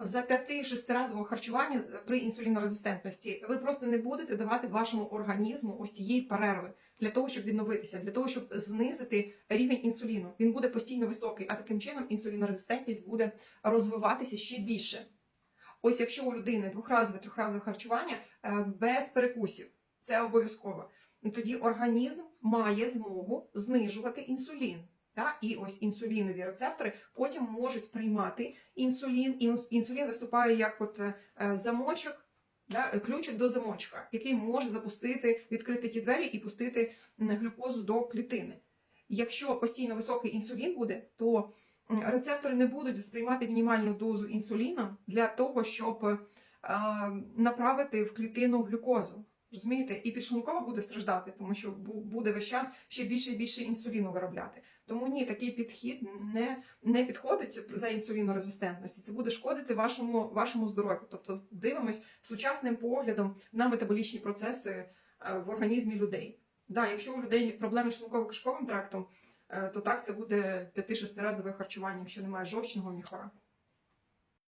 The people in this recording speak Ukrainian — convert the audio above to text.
за 5-6 разового харчування при інсулінорезистентності ви просто не будете давати вашому організму ось цієї перерви для того, щоб відновитися, для того, щоб знизити рівень інсуліну. Він буде постійно високий, а таким чином інсулінорезистентність буде розвиватися ще більше. Ось якщо у людини двохразове трьохразове харчування е, без перекусів, це обов'язково. Тоді організм має змогу знижувати інсулін. Та? І ось інсулінові рецептори потім можуть сприймати інсулін. І інсулін виступає як от е, е, замочок, да, ключик до замочка, який може запустити, відкрити ті двері і пустити глюкозу до клітини. Якщо постійно високий інсулін буде, то рецептори не будуть сприймати мінімальну дозу інсуліну для того, щоб е, направити в клітину глюкозу. Розумієте, і підшлункова буде страждати, тому що буде весь час ще більше і більше інсуліну виробляти. Тому ні, такий підхід не, не підходить за інсулінорезистентності. Це буде шкодити вашому, вашому здоров'ю. Тобто дивимось сучасним поглядом на метаболічні процеси е, в організмі людей. Да, якщо у людей проблеми з шлунково-кишковим трактом, е, то так це буде 5-6 разове харчування, якщо немає жовчного міхора.